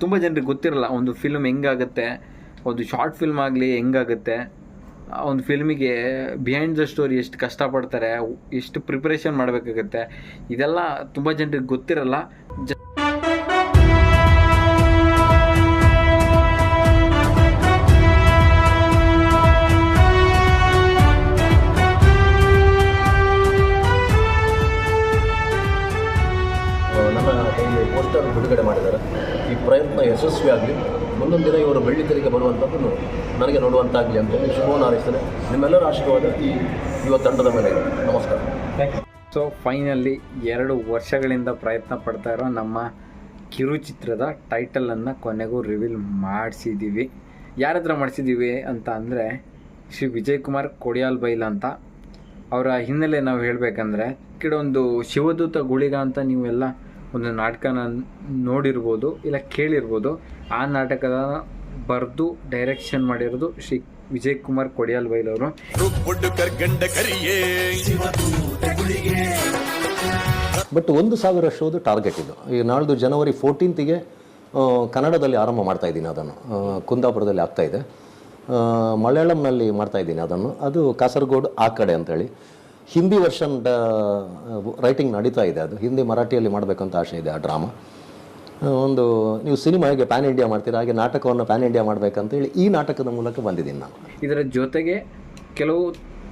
ತುಂಬ ಜನರಿಗೆ ಗೊತ್ತಿರಲ್ಲ, ಒಂದು ಫಿಲ್ಮ್ ಹೆಂಗಾಗುತ್ತೆ, ಒಂದು ಶಾರ್ಟ್ ಫಿಲ್ಮ್ ಆಗಲಿ ಹೆಂಗಾಗುತ್ತೆ, ಒಂದು ಫಿಲ್ಮಿಗೆ ಬಿಹೈಂಡ್ ದ ಸ್ಟೋರಿ ಎಷ್ಟು ಕಷ್ಟಪಡ್ತಾರೆ, ಎಷ್ಟು ಪ್ರಿಪ್ರೇಷನ್ ಮಾಡಬೇಕಾಗತ್ತೆ, ಇದೆಲ್ಲ ತುಂಬ ಜನರಿಗೆ ಗೊತ್ತಿರಲ್ಲ. ಜ ಬರುವಂಥದ್ದನ್ನು ನನಗೆ ನೋಡುವಂತಾಗಲಿ ಅಂತೇಳಿ ಶುಭವನ್ನು ಹಾರೈಸ್ತೇನೆ. ನಿಮ್ಮೆಲ್ಲರ ಆಶೀರ್ವಾದ ಈ ಯುವ ತಂಡದ ಮೇಲೆ ನಮಸ್ಕಾರ. ಸೊ ಫೈನಲಿ ಎರಡು ವರ್ಷಗಳಿಂದ ಪ್ರಯತ್ನ ಪಡ್ತಾ ಇರೋ ನಮ್ಮ ಕಿರುಚಿತ್ರದ ಟೈಟಲನ್ನು ಕೊನೆಗೂ ರಿವೀಲ್ ಮಾಡಿಸಿದ್ದೀವಿ ಯಾರ ಹತ್ರ ಮಾಡಿಸಿದ್ದೀವಿ ಅಂತ ಅಂದರೆ ಶ್ರೀ ವಿಜಯ್ ಕುಮಾರ್ ಕೊಡಿಯಾಲ್ ಬೈಲ್ ಅಂತ. ಅವರ ಹಿನ್ನೆಲೆ ನಾವು ಹೇಳಬೇಕಂದ್ರೆ ಕೆಲವೊಂದು ಶಿವದೂತ ಗುಳಿಗ ಅಂತ ನೀವೆಲ್ಲ ಒಂದು ನಾಟಕನ ನೋಡಿರ್ಬೋದು, ಇಲ್ಲ ಕೇಳಿರ್ಬೋದು, ಆ ನಾಟಕದ ಬರೆದು ಡೈರೆಕ್ಷನ್ ಮಾಡಿರೋದು ಶ್ರೀ ವಿಜಯ್ ಕುಮಾರ್ ಕೊಡಿಯಾಲ್ ಬೈಲ್ ಅವರು ಬಟ್ ಒಂದು ಸಾವಿರ ಶೋದು ಟಾರ್ಗೆಟ್ ಇದು. ಈ ನಾಳ್ದು ಜನವರಿ ಫೋರ್ಟೀನ್ತಿಗೆ ಕನ್ನಡದಲ್ಲಿ ಆರಂಭ ಮಾಡ್ತಾ ಇದ್ದೀನಿ ಅದನ್ನು. ಕುಂದಾಪುರದಲ್ಲಿ ಆಗ್ತಾ ಇದೆ. ಮಲಯಾಳಂನಲ್ಲಿ ಮಾಡ್ತಾ ಇದ್ದೀನಿ ಅದನ್ನು. ಅದು ಕಾಸರಗೋಡು ಆ ಕಡೆ ಅಂತೇಳಿ. ಹಿಂದಿ ವರ್ಷನ್ ರೈಟಿಂಗ್ ನಡೀತಾ ಇದೆ ಅದು. ಹಿಂದಿ ಮರಾಠಿಯಲ್ಲಿ ಮಾಡಬೇಕಂತ ಆಸೆ ಇದೆ ಆ ಡ್ರಾಮಾ ಒಂದು ನೀವು ಸಿನಿಮಾ ಹೇಗೆ ಪ್ಯಾನ್ ಇಂಡಿಯಾ ಮಾಡ್ತೀರಾ ಹಾಗೆ ನಾಟಕವನ್ನು ಪ್ಯಾನ್ ಇಂಡಿಯಾ ಮಾಡಬೇಕಂತೇಳಿ ಈ ನಾಟಕದ ಮೂಲಕ ಬಂದಿದ್ದೀನಿ ನಾನು. ಇದರ ಜೊತೆಗೆ ಕೆಲವು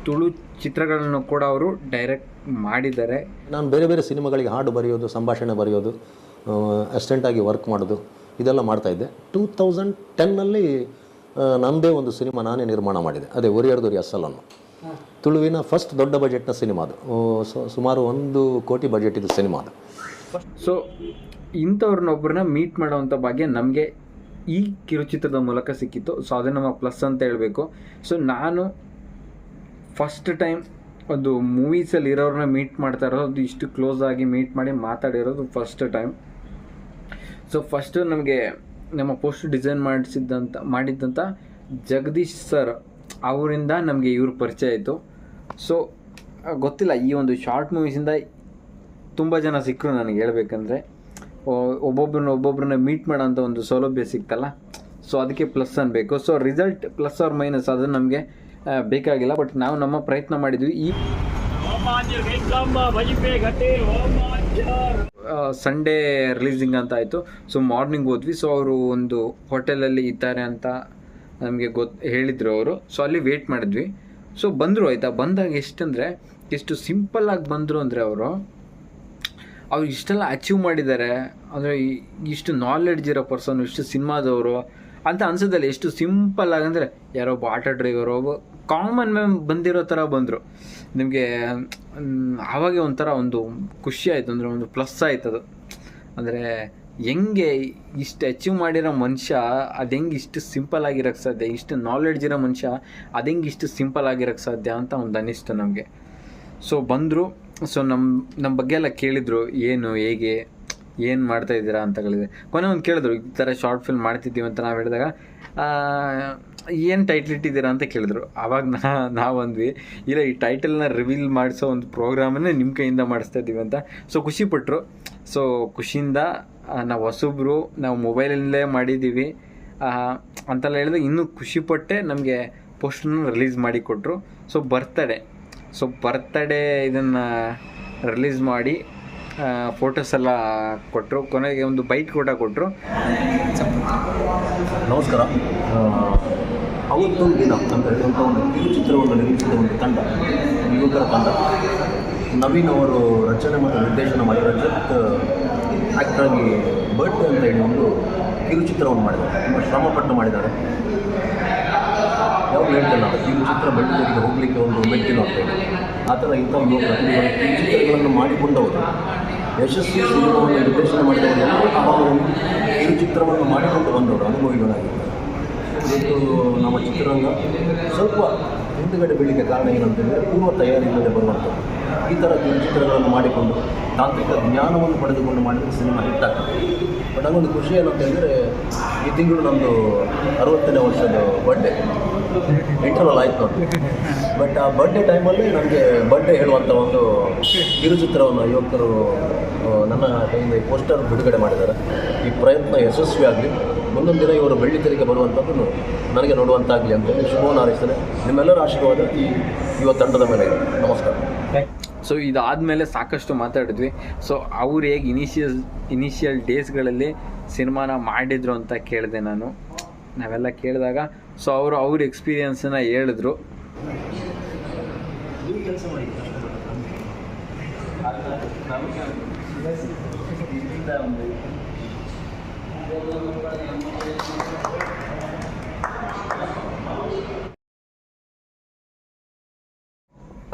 ತುಳು ಚಿತ್ರಗಳನ್ನು ಕೂಡ ಅವರು ಡೈರೆಕ್ಟ್ ಮಾಡಿದ್ದಾರೆ. ನಾನು ಬೇರೆ ಬೇರೆ ಸಿನಿಮಾಗಳಿಗೆ ಹಾಡು ಬರೆಯೋದು ಸಂಭಾಷಣೆ ಬರೆಯೋದು ಅಸಿಸ್ಟೆಂಟಾಗಿ ವರ್ಕ್ ಮಾಡೋದು ಇದೆಲ್ಲ ಮಾಡ್ತಾ ಇದ್ದೆ. ಟೂ ತೌಸಂಡ್ ಟೆನ್ನಲ್ಲಿ ನಮ್ಮದೇ ಒಂದು ಸಿನಿಮಾ ನಾನೇ ನಿರ್ಮಾಣ ಮಾಡಿದೆ. ಅದೇ ಒರಿಯರ್ದೊರಿ ಅಸಲನ್ನು ತುಳುವಿನ ಫಸ್ಟ್ ದೊಡ್ಡ ಬಜೆಟ್ನ ಸಿನಿಮಾ ಅದು. ಸುಮಾರು ಒಂದು ಕೋಟಿ ಬಜೆಟ್ ಇದು ಸಿನಿಮಾ ಅದು. ಸೊ ಇಂಥವ್ರನ್ನೊಬ್ಬರನ್ನ ಮೀಟ್ ಮಾಡೋವಂಥ ಭಾಗ್ಯ ನಮಗೆ ಈ ಕಿರುಚಿತ್ರದ ಮೂಲಕ ಸಿಕ್ಕಿತ್ತು. ಸೊ ಅದೇ ನಮ್ಮ ಪ್ಲಸ್ ಅಂತ ಹೇಳಬೇಕು. ಸೊ ನಾನು ಫಸ್ಟ್ ಟೈಮ್ ಒಂದು ಮೂವೀಸಲ್ಲಿ ಇರೋರನ್ನ ಮೀಟ್ ಮಾಡ್ತಾ ಇರೋದು, ಇಷ್ಟು ಕ್ಲೋಸ್ ಆಗಿ ಮೀಟ್ ಮಾಡಿ ಮಾತಾಡಿರೋದು ಫಸ್ಟ್ ಟೈಮ್ ಸೊ ಫಸ್ಟು ನಮಗೆ ನಮ್ಮ ಪೋಸ್ಟ್ ಡಿಸೈನ್ ಮಾಡಿಸಿದ್ದಂಥ ಮಾಡಿದ್ದಂಥ ಜಗದೀಶ್ ಸರ್ ಅವರಿಂದ ನಮಗೆ ಇವ್ರ ಪರಿಚಯ ಆಯಿತು. ಸೊ ಗೊತ್ತಿಲ್ಲ, ಈ ಒಂದು ಶಾರ್ಟ್ ಮೂವೀಸಿಂದ ತುಂಬ ಜನ ಸಿಕ್ಕರು ನನಗೆ ಹೇಳ್ಬೇಕಂದ್ರೆ. ಒಬ್ಬೊಬ್ಬರನ್ನ ಒಬ್ಬೊಬ್ಬರನ್ನ ಮೀಟ್ ಮಾಡೋಂಥ ಒಂದು ಸೌಲಭ್ಯ ಸಿಕ್ತಲ್ಲ? ಸೊ ಅದಕ್ಕೆ ಪ್ಲಸ್ ಅನ್ಬೇಕು so result plus or minus ಅದು ನಮಗೆ ಬೇಕಾಗಿಲ್ಲ. ಬಟ್ ನಾವು ನಮ್ಮ ಪ್ರಯತ್ನ ಮಾಡಿದ್ವಿ. ಈ ಸಂಡೇ ರಿಲೀಸಿಂಗ್ ಅಂತ ಆಯಿತು. ಸೊ ಮಾರ್ನಿಂಗ್ ಹೋದ್ವಿ. ಸೊ ಅವರು ಒಂದು ಹೋಟೆಲಲ್ಲಿ ಇದ್ದಾರೆ ಅಂತ ನಮಗೆ ಗೊತ್ತು ಹೇಳಿದರು ಅವರು. ಸೊ ಅಲ್ಲಿ ವೇಟ್ ಮಾಡಿದ್ವಿ. ಸೊ ಬಂದರು ಆಯಿತಾ? ಬಂದಾಗ ಎಷ್ಟಂದರೆ, ಎಷ್ಟು ಸಿಂಪಲ್ಲಾಗಿ ಬಂದರು ಅಂದರೆ ಅವರು ಅವ್ರು ಇಷ್ಟೆಲ್ಲ ಅಚೀವ್ ಮಾಡಿದ್ದಾರೆ, ಅಂದರೆ ಇಷ್ಟು ನಾಲೆಡ್ಜ್ ಇರೋ ಪರ್ಸನ್ ಇಷ್ಟು ಸಿನಿಮಾದವರು ಅಂತ ಅನ್ಸೋದಲ್ಲ, ಎಷ್ಟು ಸಿಂಪಲ್ ಆಗಂದ್ರೆ ಯಾರೋ ಒಬ್ಬ ಆಟೋ ಡ್ರೈವರ್ ಒಬ್ಬ ಕಾಮನ್ ಮ್ಯಾಮ್ ಬಂದಿರೋ ಥರ ಬಂದರು. ನಿಮಗೆ ಆವಾಗ ಒಂಥರ ಒಂದು ಖುಷಿ ಆಯಿತು, ಅಂದರೆ ಒಂದು ಪ್ಲಸ್ ಆಯ್ತು ಅದು. ಅಂದರೆ ಹೆಂಗೆ ಇಷ್ಟು ಅಚೀವ್ ಮಾಡಿರೋ ಮನುಷ್ಯ, ಅದು ಹೆಂಗೆ ಇಷ್ಟು ಸಿಂಪಲ್ ಆಗಿರೋಕ್ಕೆ ಸಾಧ್ಯ? ಇಷ್ಟು ನಾಲೆಡ್ಜ್ ಇರೋ ಮನುಷ್ಯ, ಅದು ಹೆಂಗೆ ಇಷ್ಟು ಸಿಂಪಲ್ ಆಗಿರೋಕ್ಕೆ ಸಾಧ್ಯ ಅಂತ ಒಂದು ಅನ್ನಿಸ್ತು ನಮಗೆ. ಸೊ ಬಂದರು. ಸೊ ನಮ್ಮ ನಮ್ಮ ಬಗ್ಗೆ ಎಲ್ಲ ಕೇಳಿದರು, ಏನು, ಹೇಗೆ, ಏನು ಮಾಡ್ತಾ ಇದ್ದೀರಾ ಅಂತ ಕೊನೆ ಒಂದು ಕೇಳಿದ್ರು, ಈ ಥರ ಶಾರ್ಟ್ ಫಿಲ್ಮ್ ಮಾಡ್ತಿದ್ದೀವಿ ಅಂತ ನಾವು ಹೇಳಿದಾಗ ಏನು ಟೈಟ್ಲ್ ಇಟ್ಟಿದ್ದೀರಾ ಅಂತ ಕೇಳಿದ್ರು. ಆವಾಗ ನಾ, ನಾವು ಅಂದ್ವಿ, ಇಲ್ಲ, ಈ ಟೈಟಲ್ನ ರಿವೀಲ್ ಮಾಡಿಸೋ ಒಂದು ಪ್ರೋಗ್ರಾಮನ್ನೇ ನಿಮ್ಮ ಕೈಯಿಂದ ಮಾಡಿಸ್ತಾ ಇದ್ದೀವಿ ಅಂತ. ಸೊ ಖುಷಿಪಟ್ಟರು ಸೊ ಖುಷಿಯಿಂದ ನಾವು ಹೊಸಬ್ರು, ನಾವು ಮೊಬೈಲಲ್ಲೇ ಮಾಡಿದ್ದೀವಿ. ಅಂತೆಲ್ಲ ಹೇಳಿದಾಗ ಇನ್ನೂ ಖುಷಿಪಟ್ಟೆ ನಮಗೆ ಪೋಸ್ಟನ್ನು ರಿಲೀಸ್ ಮಾಡಿಕೊಟ್ರು ಸೊ ಬರ್ತಡೇ ಸೊ ಬರ್ತಡೇ ಇದನ್ನು ರಿಲೀಸ್ ಮಾಡಿ ಫೋಟೋಸ್ ಎಲ್ಲ ಕೊಟ್ಟರು ಕೊನೆಗೆ ಒಂದು ಬೈಟ್ ಕೂಡ ಕೊಟ್ಟರು ನಮಸ್ಕಾರ. ಅವತ್ತೊಂದು ದಿನ ಅಂತ ಹೇಳುವಂಥ ಒಂದು ಕಿರುಚಿತ್ರವನ್ನು ನಿರ್ಮಿಸಿದ ಒಂದು ತಂಡ, ಯುವಕರ ತಂಡ. ನವೀನ್ ಅವರು ರಚನೆ ಮತ್ತು ನಿರ್ದೇಶನ ಮಾಡಿರೋ ಜಸ್ಟ್ ಆ್ಯಕ್ಟ್ರಾಗಿ ಬರ್ಡ್ ಅಂತ ಹೇಳಿ ಒಂದು ಕಿರುಚಿತ್ರವನ್ನು ಮಾಡಿದ್ದಾರೆ. ತುಂಬ ಶ್ರಮಪಟ್ಟು ಮಾಡಿದ್ದಾರೆ. ಯಾವಾಗ ಹೇಳ್ತೇನೆ ನಾವು ಚಿತ್ರ ಬೆಳ್ಳಿಗೆ ಹೋಗಲಿಕ್ಕೆ ಒಂದು ಹೇಳಿ. ಆ ಥರ ಇಂಥ ಒಂದು ಪ್ರತಿಭೆಗಳು, ಚಿತ್ರಗಳನ್ನು ಮಾಡಿಕೊಂಡವರು. ಯಶಸ್ವಿ ಸಿನಿಮಾವನ್ನು ನಿರ್ದೇಶನ ಮಾಡಿದವರು ಅವರು ಈ ಚಿತ್ರವನ್ನು ಮಾಡಿಕೊಂಡು ಬಂದವರು ಅನುಭವಿಗಳಾಗಿದ್ದಾರೆ ಇವತ್ತು ನಮ್ಮ ಚಿತ್ರರಂಗ ಸ್ವಲ್ಪ ಹಿಂದುಗಡೆ ಬೀಳಲಿಕ್ಕೆ ಕಾರಣ ಏನಂತಂದರೆ ಪೂರ್ವ ತಯಾರಿ ಇಲ್ಲದೆ ಬರುವಂಥದ್ದು. ಈ ಥರ ಚಿತ್ರಗಳನ್ನು ಮಾಡಿಕೊಂಡು ತಾಂತ್ರಿಕ ಜ್ಞಾನವನ್ನು ಪಡೆದುಕೊಂಡು ಮಾಡಿದರೆ ಸಿನಿಮಾ ಹಿಟ್ ಆಗ್ತದೆ ಬಟ್ ನನಗೊಂದು ಖುಷಿ ಏನಂತಂದರೆ, ಈ ತಿಂಗಳು ನಮ್ಮದು ಅರವತ್ತನೇ ವರ್ಷದ ಬರ್ಡೇ ಇಂಟರ್ವಲ್ ಆಯಿತು ಬಟ್ ಆ ಬರ್ಡೇ ಟೈಮಲ್ಲಿ ನನಗೆ ಬರ್ಡೇ ಹೇಳುವಂಥ ಒಂದು ಕಿರುಚಿತ್ರವನ್ನು ಯುವಕರು ನನ್ನ ಕೈಯಿಂದ ಈ ಪೋಸ್ಟರ್ ಬಿಡುಗಡೆ ಮಾಡಿದ್ದಾರೆ. ಈ ಪ್ರಯತ್ನ ಯಶಸ್ವಿಯಾಗಲಿ. ಮುಂದೊಂದು ದಿನ ಇವರು ಬೆಳ್ಳಿ ತೆರಿಗೆ ಬರುವಂಥದ್ದನ್ನು ನನಗೆ ನೋಡುವಂತಾಗಲಿ ಅಂತ ಶುಭವನ್ನು ಹಾರೈಸ್ತೇನೆ ನಿಮ್ಮೆಲ್ಲರ ಆಶೀರ್ವಾದ ಈ ಯುವ ತಂಡದ ಮೇಲೆ ನಮಸ್ಕಾರ. ಸೊ ಇದಾದಮೇಲೆ ಸಾಕಷ್ಟು ಮಾತಾಡಿದ್ವಿ. ಸೊ ಅವ್ರು ಹೇಗೆ ಇನಿಷಿಯಲ್ ಇನಿಷಿಯಲ್ ಡೇಸ್ಗಳಲ್ಲಿ ಸಿನಿಮಾನ ಮಾಡಿದ್ರು ಅಂತ ಕೇಳಿದೆ ನಾನು. ನಾವೆಲ್ಲ ಕೇಳಿದಾಗ ಸೊ ಅವರು ಅವ್ರ ಎಕ್ಸ್ಪೀರಿಯನ್ಸನ್ನ ಹೇಳಿದ್ರು.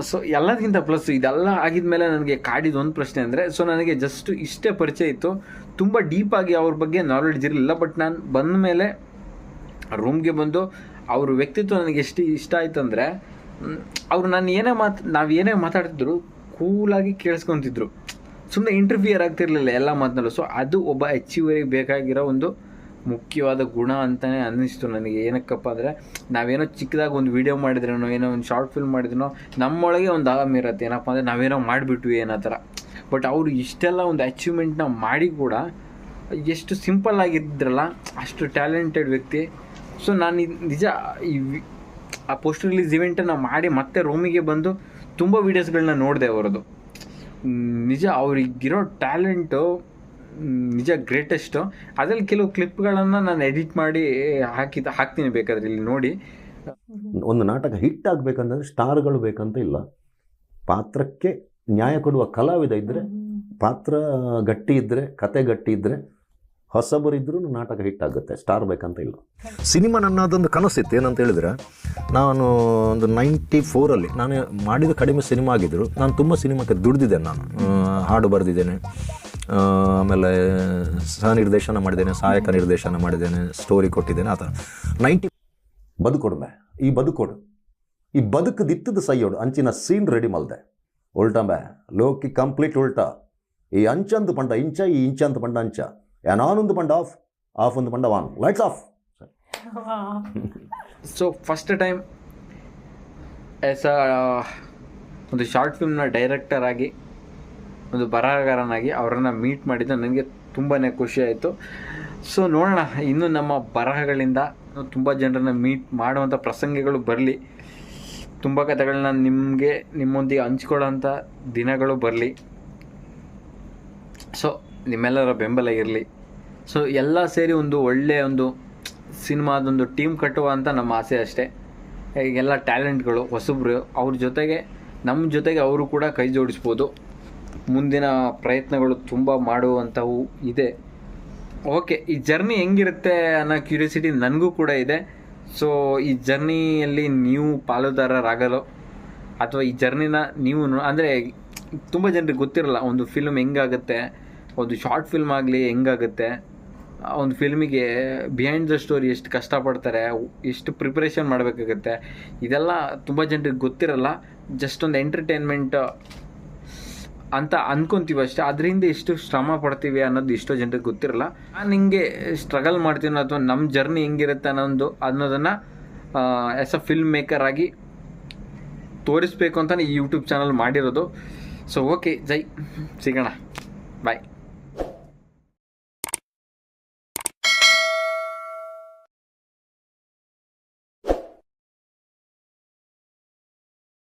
ಸೊ ಎಲ್ಲದಕ್ಕಿಂತ ಪ್ಲಸ್ ಇದೆಲ್ಲ ಆಗಿದ್ಮೇಲೆ ನನಗೆ ಕಾಡಿದ ಒಂದು ಪ್ರಶ್ನೆ ಅಂದರೆ ಸೊ ನನಗೆ ಜಸ್ಟ್ ಇಷ್ಟೇ ಪರಿಚಯ ಇತ್ತು. ತುಂಬ ಡೀಪಾಗಿ ಅವ್ರ ಬಗ್ಗೆ ನಾಲೆಡ್ಜ್ ಇರಲಿಲ್ಲ ಬಟ್ ನಾನು ಬಂದ ಮೇಲೆ ರೂಮ್ಗೆ ಬಂದು ಅವ್ರ ವ್ಯಕ್ತಿತ್ವ ನನಗೆ ಎಷ್ಟು ಇಷ್ಟ ಆಯಿತು ಅಂದರೆ ಅವ್ರು ನಾನು ಏನೇ ಮಾತು, ನಾವು ಏನೇ ಮಾತಾಡ್ತಿದ್ರು ಕೂಲಾಗಿ ಕೇಳಿಸ್ಕೊತಿದ್ರು. ಸುಮ್ಮನೆ ಇಂಟರ್ಫಿಯರ್ ಆಗ್ತಿರ್ಲಿಲ್ಲ ಎಲ್ಲ ಮಾತನಲ್ಲೂ. ಸೊ ಅದು ಒಬ್ಬ ಅಚೀವರಿಗೆ ಬೇಕಾಗಿರೋ ಒಂದು ಮುಖ್ಯವಾದ ಗುಣ ಅಂತಲೇ ಅನ್ನಿಸ್ತು ನನಗೆ. ಏನಕ್ಕಪ್ಪ ಅಂದರೆ, ನಾವೇನೋ ಚಿಕ್ಕದಾಗಿ ಒಂದು ವೀಡಿಯೋ ಮಾಡಿದ್ರೇನೋ, ಏನೋ ಒಂದು ಶಾರ್ಟ್ ಫಿಲ್ಮ್ ಮಾಡಿದ್ರೂ ನಮ್ಮೊಳಗೆ ಒಂದು ಆರಾಮ ಇರುತ್ತೆ. ಏನಪ್ಪ ಅಂದರೆ, ನಾವೇನೋ ಮಾಡಿಬಿಟ್ವಿ ಏನೋ ಥರ. ಬಟ್ ಅವರು ಇಷ್ಟೆಲ್ಲ ಒಂದು ಅಚೀವ್ಮೆಂಟ್ನ ಮಾಡಿ ಕೂಡ ಎಷ್ಟು ಸಿಂಪಲ್ ಆಗಿದ್ರಲ್ಲ, ಅಷ್ಟು ಟ್ಯಾಲೆಂಟೆಡ್ ವ್ಯಕ್ತಿ. ಸೊ ನಾನು ನಿಜ, ಈ ಆ ಪೋಸ್ಟ್ ರಿಲೀಸ್ ಇವೆಂಟನ್ನು ಮಾಡಿ ಮತ್ತೆ ರೂಮಿಗೆ ಬಂದು ತುಂಬ ವೀಡಿಯೋಸ್ಗಳನ್ನ ನೋಡಿದೆ ಅವರದು ನಿಜ ಅವ್ರಿಗಿರೋ ಟ್ಯಾಲೆಂಟು ನಿಜ ಗ್ರೇಟೆಸ್ಟು ಅದ್ರಲ್ಲಿ ಕೆಲವು ಕ್ಲಿಪ್ಗಳನ್ನು ನಾನು ಎಡಿಟ್ ಮಾಡಿ ಹಾಕಿ ಹಾಕ್ತೀನಿ ಬೇಕಾದ್ರೆ ಇಲ್ಲಿ ನೋಡಿ. ಒಂದು ನಾಟಕ ಹಿಟ್ ಆಗಬೇಕಂತಂದ್ರೆ ಸ್ಟಾರ್ಗಳು ಬೇಕಂತ ಇಲ್ಲ. ಪಾತ್ರಕ್ಕೆ ನ್ಯಾಯ ಕೊಡುವ ಕಲಾವಿದ ಇದ್ದರೆ ಪಾತ್ರ ಗಟ್ಟಿ ಇದ್ದರೆ ಕತೆ ಗಟ್ಟಿ ಇದ್ದರೆ ಹೊಸಬರಿದ್ರೂ ನಾಟಕ ಹಿಟ್ ಆಗುತ್ತೆ ಸ್ಟಾರ್ ಬೇಕಂತ ಇಲ್ಲ. ಸಿನಿಮಾ ನನ್ನದೊಂದು ಕನಸಿತ್ತು ಏನಂತ ಹೇಳಿದ್ರೆ ನಾನು ಒಂದು ನೈಂಟಿ ಫೋರಲ್ಲಿ ನಾನು ಮಾಡಿದ ಕಡಿಮೆ ಸಿನಿಮಾ ಆಗಿದ್ದರು ನಾನು ತುಂಬ ಸಿನಿಮಾಕ್ಕೆ ದುಡ್ದಿದ್ದೇನೆ ನಾನು. ಹಾಡು ಬರೆದಿದ್ದೇನೆ. ಆಮೇಲೆ ಸಹ ನಿರ್ದೇಶನ ಮಾಡಿದ್ದೇನೆ, ಸಹಾಯಕ ನಿರ್ದೇಶನ ಮಾಡಿದ್ದೇನೆ ಸ್ಟೋರಿ ಕೊಟ್ಟಿದ್ದೇನೆ, ಆ ಥರ. ನೈಂಟಿ ಬದುಕೊಡ್ಮೆ. ಈ ಬದುಕೊಡು. ಈ ಬದುಕದಿತ್ತದ ಸೈಯೋಡು ಅಂಚಿನ ಸೀನ್ ರೆಡಿ ಮಲ್ದೆ. ಉಲ್ಟಂಬೆ ಲೋಕಿ ಕಂಪ್ಲೀಟ್ ಉಲ್ಟಾ. ಈ ಅಂಚಂದು ಪಂಡ ಇಂಚ, ಈ ಇಂಚಂದು ಪಂಡ ಅಂಚ. ಒಂದು ಪಂಡ ಆಫ್ ಆಫ್ ಒಂದು ಪಂಡ von lights off so first time as ಒಂದು ಶಾರ್ಟ್ ಫಿಲ್ಮ್ನ ಡೈರೆಕ್ಟರ್ ಆಗಿ ಒಂದು ಬರಹಗಾರನಾಗಿ ಅವರನ್ನು ಮೀಟ್ ಮಾಡಿದ್ದು ನನಗೆ ತುಂಬಾ ಖುಷಿ ಆಯಿತು. ಸೊ ನೋಡೋಣ, ಇನ್ನು ನಮ್ಮ ಬರಹಗಳಿಂದ ತುಂಬ ಜನರನ್ನು ಮೀಟ್ ಮಾಡುವಂಥ ಪ್ರಸಂಗಗಳು ಬರಲಿ. ತುಂಬ ಕಥೆಗಳನ್ನ ನಿಮಗೆ, ನಿಮ್ಮೊಂದಿಗೆ ಹಂಚ್ಕೊಳ್ಳೋಂಥ ದಿನಗಳು ಬರಲಿ. ಸೊ ನಿಮ್ಮೆಲ್ಲರ ಬೆಂಬಲ ಇರಲಿ. ಸೊ ಎಲ್ಲ ಸೇರಿ ಒಂದು ಒಳ್ಳೆಯ ಒಂದು ಸಿನಿಮಾದೊಂದು ಟೀಮ್ ಕಟ್ಟುವ ಅಂತ ನಮ್ಮ ಆಸೆ ಅಷ್ಟೇ. ಈಗೆಲ್ಲ ಟ್ಯಾಲೆಂಟ್ಗಳು ಹೊಸಬ್ರು, ಅವ್ರ ಜೊತೆಗೆ ನಮ್ಮ ಜೊತೆಗೆ ಅವರು ಕೂಡ ಕೈ ಜೋಡಿಸ್ಬೋದು. ಮುಂದಿನ ಪ್ರಯತ್ನಗಳು ತುಂಬ ಮಾಡುವಂಥವು ಇದೆ. ಓಕೆ ಈ ಜರ್ನಿ ಹೆಂಗಿರುತ್ತೆ ಅನ್ನೋ ಕ್ಯೂರಿಯಾಸಿಟಿ ನನಗೂ ಕೂಡ ಇದೆ. ಸೊ ಈ ಜರ್ನಿಯಲ್ಲಿ ನೀವು ಪಾಲುದಾರರಾಗಲು ಅಥವಾ ಈ ಜರ್ನಿನ ನೀವು ಅಂದರೆ ತುಂಬ ಜನರಿಗೆ ಗೊತ್ತಿರಲ್ಲ ಒಂದು ಫಿಲ್ಮ್ ಹೆಂಗಾಗುತ್ತೆ, ಒಂದು ಶಾರ್ಟ್ ಫಿಲ್ಮ್ ಆಗಲಿ ಹೆಂಗಾಗುತ್ತೆ, ಒಂದು ಫಿಲ್ಮಿಗೆ ಬಿಹೈಂಡ್ ದ ಸ್ಟೋರಿ ಎಷ್ಟು ಕಷ್ಟಪಡ್ತಾರೆ, ಎಷ್ಟು ಪ್ರಿಪ್ರೇಷನ್ ಮಾಡಬೇಕಾಗುತ್ತೆ, ಇದೆಲ್ಲ ತುಂಬ ಜನರಿಗೆ ಗೊತ್ತಿರಲ್ಲ. ಜಸ್ಟ್ ಒಂದು ಎಂಟರ್ಟೈನ್ಮೆಂಟ್ ಅಂತ ಅನ್ಕೊಂತೀವಿ ಅಷ್ಟೇ. ಅದರಿಂದ ಎಷ್ಟು ಶ್ರಮ ಪಡ್ತೀವಿ ಅನ್ನೋದು ಎಷ್ಟೋ ಜನರಿಗೆ ಗೊತ್ತಿರಲ್ಲ. ನಾನು ಹಿಂಗೆ ಸ್ಟ್ರಗಲ್ ಮಾಡ್ತೀನೋ ಅಥವಾ ನಮ್ಮ ಜರ್ನಿ ಹೆಂಗಿರುತ್ತೆ ಅನ್ನೋದು, ಅನ್ನೋದನ್ನು ಆ್ಯಸ್ ಅ ಫಿಲ್ಮ್ ಮೇಕರ್ ಆಗಿ ತೋರಿಸ್ಬೇಕು ಅಂತಲೇ ಈ ಯೂಟ್ಯೂಬ್ ಚಾನಲ್ ಮಾಡಿರೋದು. ಸೊ ಓಕೆ ಜೈ. ಸಿಗೋಣ. ಬಾಯ್